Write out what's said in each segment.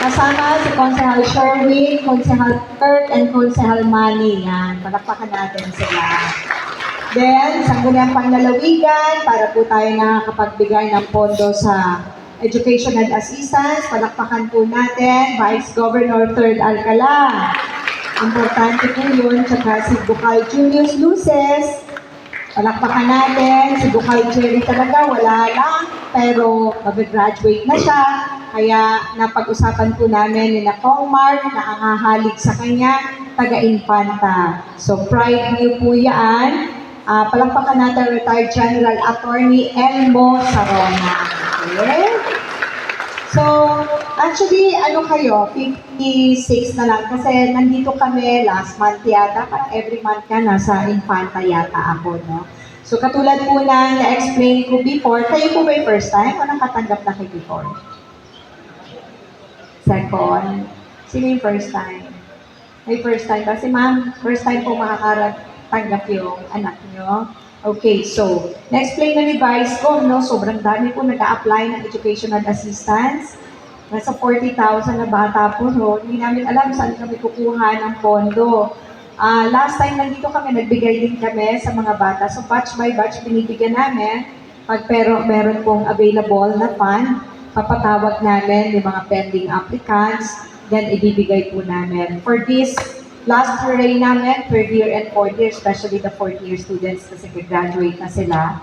Kasama si Konsehal Sherwin, Konsehal Kurt, and Konsehal Manny. Yan, palakpakan natin sila. Then, sangguniang panlalawigan, para po tayo nakakapagbigay ng pondo sa educational assistance. Palakpakan po natin, Vice Governor Third Alcala. Importante po yun. Tsaka si Bukal Julius Luces. Palakpakan natin. Si Bukal Jerry talaga, wala lang. Pero mag-graduate na siya. Kaya napag-usapan po namin ni na Kong Mark na ang hahalig sa kanya, taga-infanta. So pride niyo po yan. Ah, palakpakan natin retired General Attorney Elmo Sarona. Okay? So, actually, ano kayo, 56 na lang kasi nandito kami last month yata, parang every month ka nasa Infanta yata ako, no? So, katulad po na na-explain ko before, kayo po ba first time o nakatanggap na kayo before? Second? Sino yung first time? May first time ba? Si ma'am, first time po makakatanggap yung anak nyo. Okay, so, na-explain na ni Vice ko, no? Sobrang dami po nag apply ng educational assistance. Nasa 40,000 na bata po, no? Hindi namin alam saan kami kukuha ng pondo. Ah, last time nandito kami, nagbigay din kami sa mga bata. So, batch by batch, binibigyan namin. Pag pero meron pong available na fund, papatawag namin yung mga pending applicants, then ibibigay po namin. For this last array namin, third year and fourth year, especially the fourth year students kasi graduate na sila.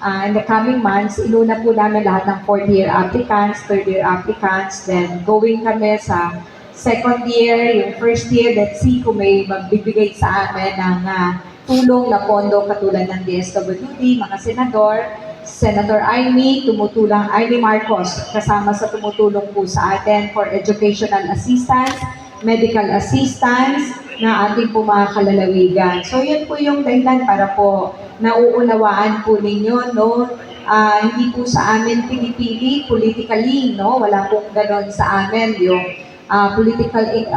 Uh, in the coming months, inuna po namin lahat ng fourth year applicants, third year applicants, then going kami sa second year, yung first year, let's see kung may magbibigay sa amin ng ah, tulong na pondo katulad ng DSWD, mga senador, Senator Amy, tumutulong, Amy Marcos, kasama sa tumutulong po sa atin for educational assistance, medical assistance, na ating po mga kalalalawigan. So yun po yung dahilan para po nauunawaan po ninyo, no? Ah, hindi po sa amin pinipili politically, no? Wala pong ganon sa amin yung ah, political in-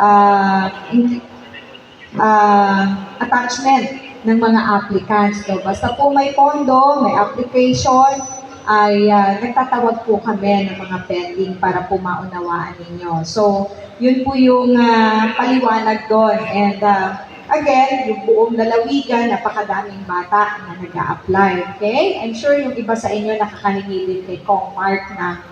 ah, attachment ng mga applicants. No? Basta po may pondo, may application, ay ah, nagtatawag po kami ng mga pending para po maunawaan ninyo. So, yun po yung ah, paliwanag doon. And ah, again, yung buong lalawigan, napakadaming bata na nag apply Okay? I'm sure yung iba sa inyo nakakahingi kay Kong Mark na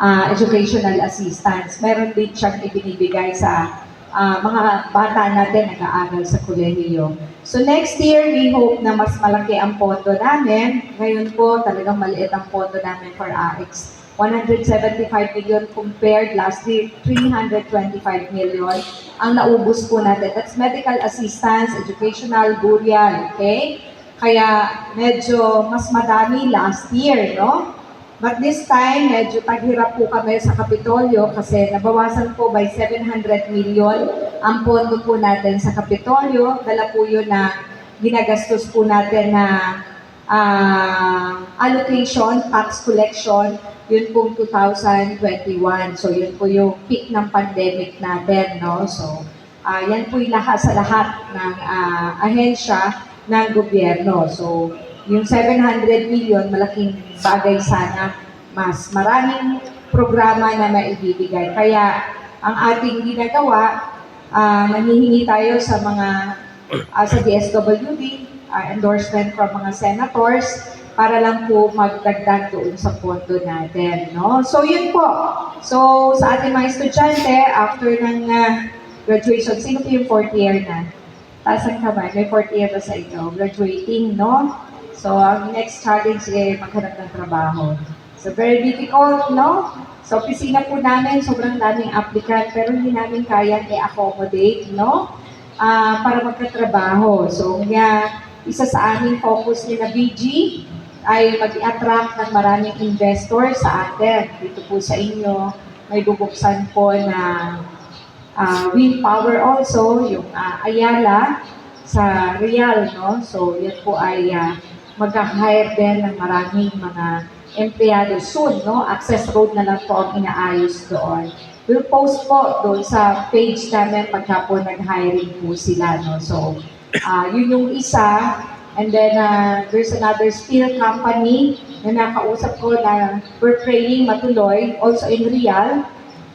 ah, educational assistance. Meron din siyang ibinibigay sa ah, mga bata natin nag-aaral sa kolehiyo. So next year, we hope na mas malaki ang pondo namin. Ngayon po, talagang maliit ang pondo namin for AX. 175 million compared last year, 325 million ang naubos po natin. That's medical assistance, educational, burial, okay? Kaya medyo mas madami last year, no? But this time, medyo taghirap po kami sa Kapitolyo kasi nabawasan po by 700 million ang pondo po natin sa Kapitolyo. Dala po yun na ginagastos po natin na ah, allocation, tax collection, yun pong 2021. So yun po yung peak ng pandemic natin, no? So ah, yan po yung lahat sa lahat ng ah, ahensya ng gobyerno. So yung 700 million, malaking bagay sana. Mas maraming programa na maibibigay. Kaya ang ating ginagawa, ah, nangihingi tayo sa mga ah, sa DSWD, ah, endorsement from mga senators para lang po magdagdag doon sa pondo natin, no? So, yun po. So, sa ating mga estudyante, after ng ah, graduation, sino po yung fourth year na? Tasan ka ba? May fourth year ba sa inyo? Graduating, no? So, ang next challenge eh, maghanap ng trabaho. So, very difficult, no? So, opisina po namin, sobrang daming applicant, pero hindi namin kayang i-accommodate, no? Ah, para magkatrabaho. So, nga, isa sa aming focus ni na BG ay mag-attract ng maraming investor sa atin. Dito po sa inyo, may bubuksan po na ah, wind power also, yung ah, Ayala sa Real, no? So, yan po ay uh, mag-hire din ng maraming mga empleyado soon, no? Access road na lang po ang inaayos doon. We'll post po doon sa page namin pagka po nag-hiring po sila, no? So, ah yun yung isa. And then, uh, there's another steel company na nakausap ko na we're praying matuloy, also in Real.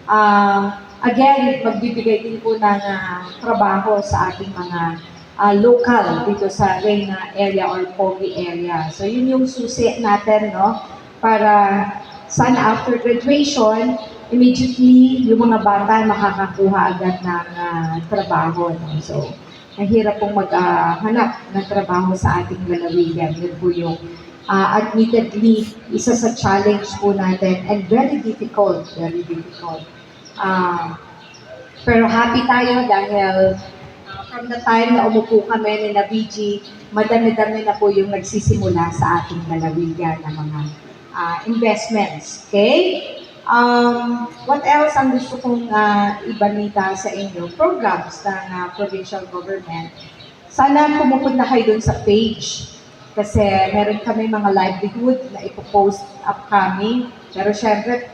Ah, again, magbibigay din po ng ah, trabaho sa ating mga ah, local dito sa Reyna area or Pogi area. So yun yung susi natin, no? Para sana after graduation, immediately yung mga bata makakakuha agad ng ah, trabaho. No? So, mahirap pong maghanap ng trabaho sa ating lalawigan. Yun po yung ah, admittedly isa sa challenge po natin and very difficult, very difficult. Ah, pero happy tayo dahil ah, from the time na umupo kami ni na BG, madami-dami na po yung nagsisimula sa ating lalawigan ng mga ah, investments. Okay? Um, what else ang gusto kong ah, ibalita sa inyo? Programs ng ah, provincial government. Sana pumupunta kayo dun sa page. Kasi meron kami mga livelihood na ipopost upcoming. Pero syempre,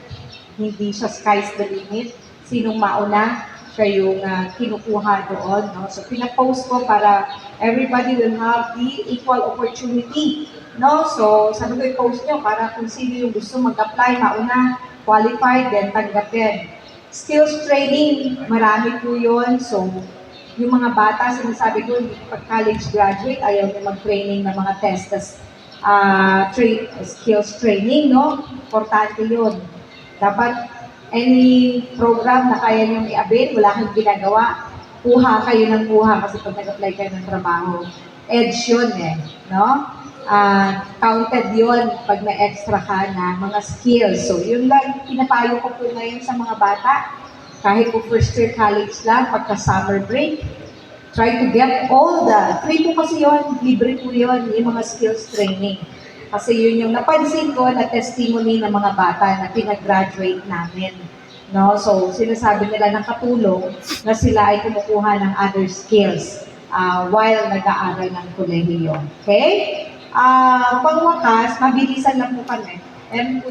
hindi siya sky's the limit. Sinong mauna, siya yung ah, kinukuha doon. No? So, pinapost ko para everybody will have the equal opportunity. No? So, sabi ko i-post nyo para kung sino yung gusto mag-apply, mauna, qualified, then tanggapin. Skills training, marami po yun. So, yung mga bata, sinasabi ko, pag college graduate, ayaw na mag-training ng mga testes, ah tra- skills training, no? Importante yun. Dapat any program na kaya niyong i-avail, wala kang ginagawa, kuha kayo ng kuha kasi pag nag-apply kayo ng trabaho, edge yun eh, no? Ah, counted yun pag may extra ka na mga skills. So, yun lang pinapayo ko po ngayon sa mga bata. Kahit po first year college lang, pagka summer break, try to get all the, free po kasi yun, libre po yun, yung mga skills training. Kasi yun yung napansin ko na testimony ng mga bata na pinag-graduate namin. No? So, sinasabi nila ng katulong na sila ay kumukuha ng other skills ah, while nag-aaral ng kolehiyo. Okay? Ah, pangwakas, mabilisan lang po kami.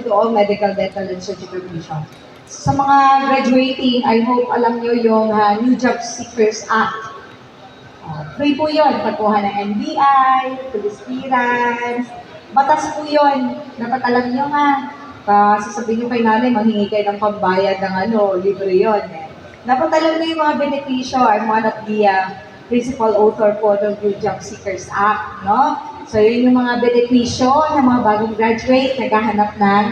Doon, medical, dental, and surgical vision. Sa mga graduating, I hope alam nyo yung ah, New Job Seekers Act. Uh, free po yun. Pagkuha ng NBI, police clearance. Batas po yun. Dapat alam nyo nga. Uh, sasabihin nyo kay nanay, manghingi kayo ng pambayad ng ano, libre yun. Eh. Dapat alam nyo yung mga benepisyo. I'm one of the uh, principal author po ng New Job Seekers Act. No? So, yun yung mga benepisyo ng mga bagong graduate, naghahanap ng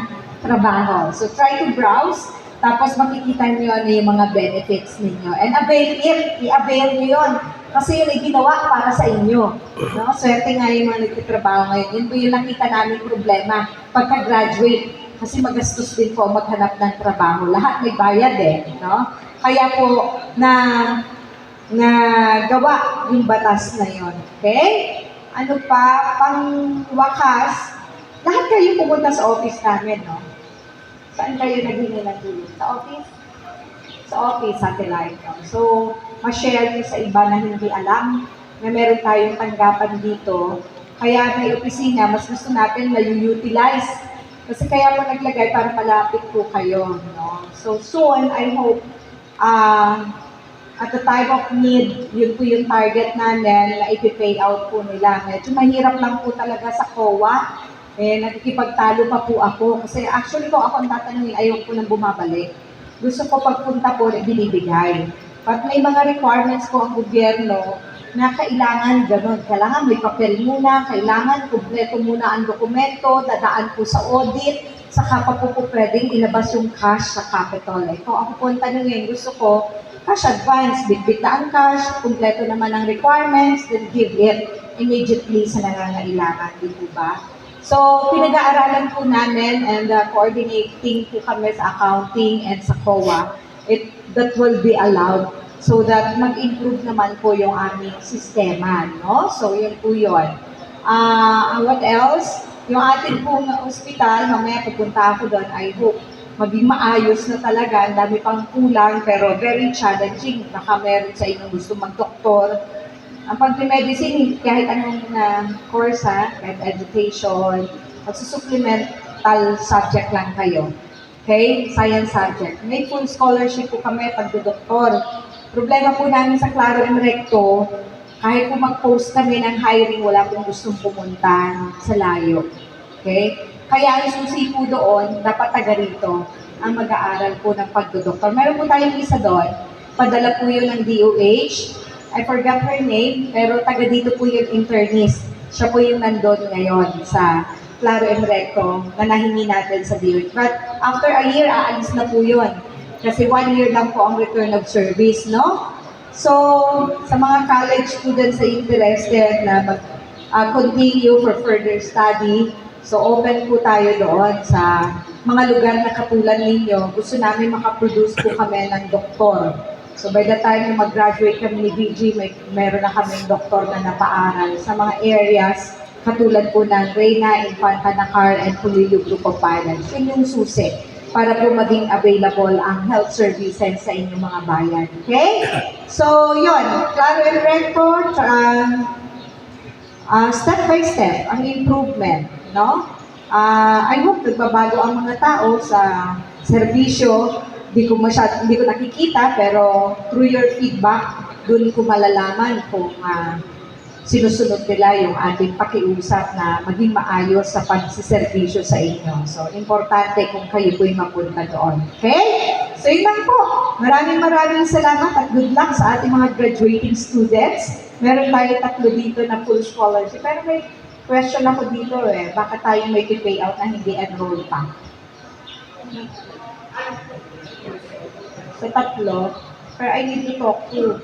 trabaho. So, try to browse tapos makikita niyo ano yung mga benefits ninyo. And avail it, i-avail niyo yun. Kasi yun ay ginawa para sa inyo. No? Swerte nga yung mga nagtitrabaho ngayon. Yun po yung nakita namin problema pagka-graduate. Kasi magastos din po maghanap ng trabaho. Lahat may bayad eh. No? Kaya po na na gawa yung batas na yon. Okay? Ano pa, pang wakas, lahat kayo pumunta sa office namin, no? Saan kayo naghingi ng tulong? Sa office? Sa office, satellite. So, ma-share nyo sa iba na hindi alam na meron tayong tanggapan dito. Kaya may opisina, mas gusto natin na utilize Kasi kaya po naglagay para malapit po kayo. No? So, soon, I hope, ah, at the time of need, yun po yung target namin na ipipay out po nila. Medyo mahirap lang po talaga sa COA. Eh, nakikipagtalo pa po ako. Kasi actually po ako ang tatanungin, ayaw po nang bumabalik. Gusto ko pagpunta po, binibigay. But may mga requirements po ang gobyerno na kailangan ganun. Kailangan may papel muna, kailangan kumpleto muna ang dokumento, dadaan po sa audit, saka pa po po pwedeng ilabas yung cash sa capital. Ito ako po ang tanungin, gusto ko, cash advance, bitbit na ang cash, kumpleto naman ang requirements, then give it immediately sa nangangailangan, di po ba? So, pinag-aaralan po namin and uh, coordinating po kami sa accounting and sa COA it, that will be allowed so that mag-improve naman po yung aming sistema, no? So, yun po yun. Ah, what else? Yung ating pong ospital, mamaya pupunta ako doon, I hope maging maayos na talaga, ang dami pang kulang, pero very challenging. Baka meron sa inyong gusto mag-doktor. Ang pag-medicine, kahit anong uh, course ha, kahit education, magsusupplemental subject lang kayo. Okay? Science subject. May full scholarship po kami pagdodoktor. Problema po namin sa Claro and Recto, kahit po mag-post kami ng hiring, wala pong gustong pumunta sa layo. Okay? Kaya ang susi po doon, dapat taga rito. ang mag-aaral po ng pagdodoktor. Meron po tayong isa doon. Padala po yun ng DOH. I forgot her name, pero taga dito po yung internist. Siya po yung nandun ngayon sa Claro and Recto na nahingi natin sa DOH. But after a year, aalis na po yun. Kasi one year lang po ang return of service, no? So, sa mga college students na interested na mag, uh, continue for further study, so open po tayo doon sa mga lugar na katulad ninyo. Gusto namin makaproduce po kami ng doktor. So by the time na mag-graduate kami ni VG, may, meron na kaming doktor na napaaral sa mga areas katulad po ng Reyna, Infanta Nacar, and Pulilio Group of Finance. Yun yung susi para po maging available ang health services sa inyong mga bayan. Okay? So, yun. Claro and recto, um, uh, step by step, ang improvement, no? Ah, I hope nagbabago ang mga tao sa serbisyo. Hindi ko masyad, hindi ko nakikita, pero through your feedback, doon ko malalaman kung ah, sinusunod nila yung ating pakiusap na maging maayos sa pagsiservisyo sa inyo. So, importante kung kayo po'y mapunta doon. Okay? So, yun lang po. Maraming maraming salamat at good luck sa ating mga graduating students. Meron tayo tatlo dito na full scholarship. Pero may question ako dito eh. Baka tayo may pay out na hindi enroll pa. Sa tatlo. Pero I need to talk to